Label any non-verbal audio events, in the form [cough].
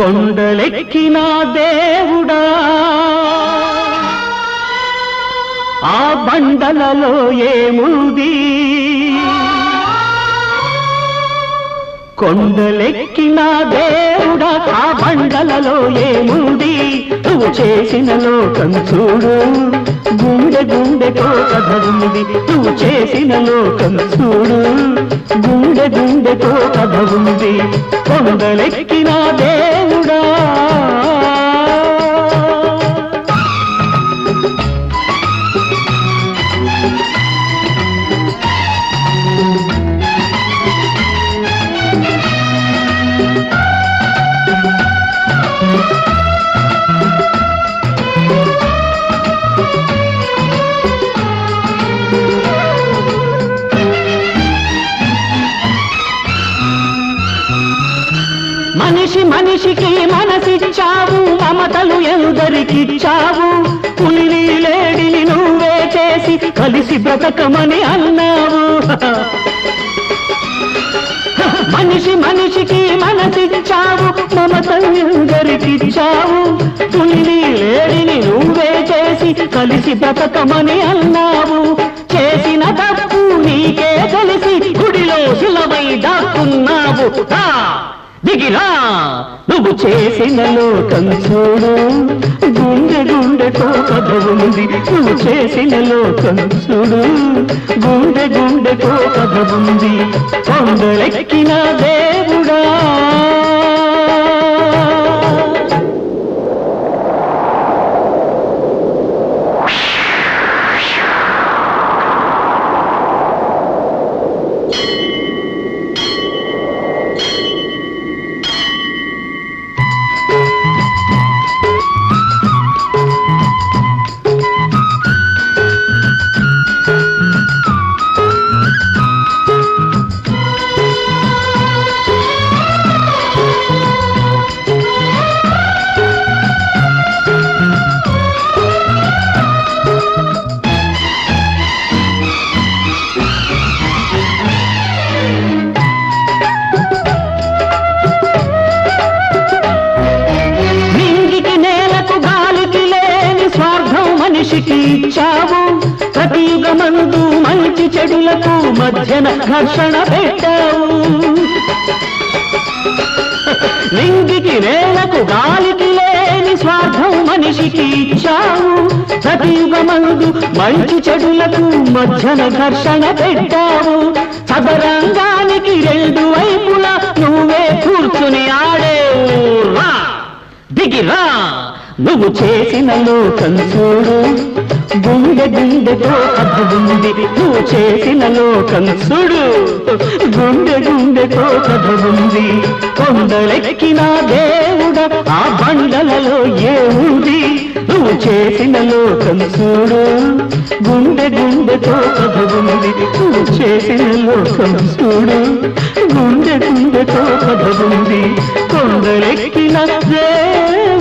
కొండలెక్కిన దేవుడా. ఆ బండలలో ఏముంది? కొండలెక్కిన దేవుడా ఆ బండలలో ఏముంది? నువ్వు చేసిన లోకం చూడు. గుండె గుండెతో కథ ఉంది నువ్వు చేసిన లోకం చూడు. మనిషి మనిషికి మనసిచ్చావు మమతలు ఎందరికిచ్చావు పులిని లేడిని నువ్వే చేసి కలిసి బ్రతకమని అన్నావు. [laughs] మనిషి మనిషికి మనసిచ్చావు మమతలు ఎందరికిచ్చావు పులిని లేడిని నువ్వే చేసి కలిసి బ్రతకమని అన్నావు. చేసిన తప్పు నీకే తెలిసి గుడిలో సులభై దాక్కున్నావు. రా, నువ్వు చేసిన లోకం చూడు. గుండె గుండెతో కథ నువ్వు చేసిన లోకం చూడు. గుండె గుండెతో కథ ఉంది కొండలెక్కిన దేవుడా. మనిషికి ఇచ్చావు. ప్రతి యుగమందు మంచి చెడులకు మధ్యన ఘర్షణ పెట్టావు. లింగికి నేలకు గాలికి లేని స్వార్థం మనిషికి ఇచ్చావు. ప్రతి యుగమందు మంచి చెడులకు మధ్యన ఘర్షణ పెట్టావు. సదరంగానికి రెండు వైపులా నువ్వే కూర్చుని ఆడేవు. రా! దిగిరా నువ్వు చేసిన లోకం చూడు. గుండె గుండెతో కథ నువ్వు చేసిన లోకం చూడు. గుండె గుండెతో కథ కొండలెక్కిన దేవుడ ఆ బండలలో ఏముంది? నువ్వు చేసిన లోకం చూడు. గుండె గుండెతో కథ నువ్వు చేసిన లోకం చూడు. గుండె గుండెతో కథ కొండలెక్కిన దేవుడా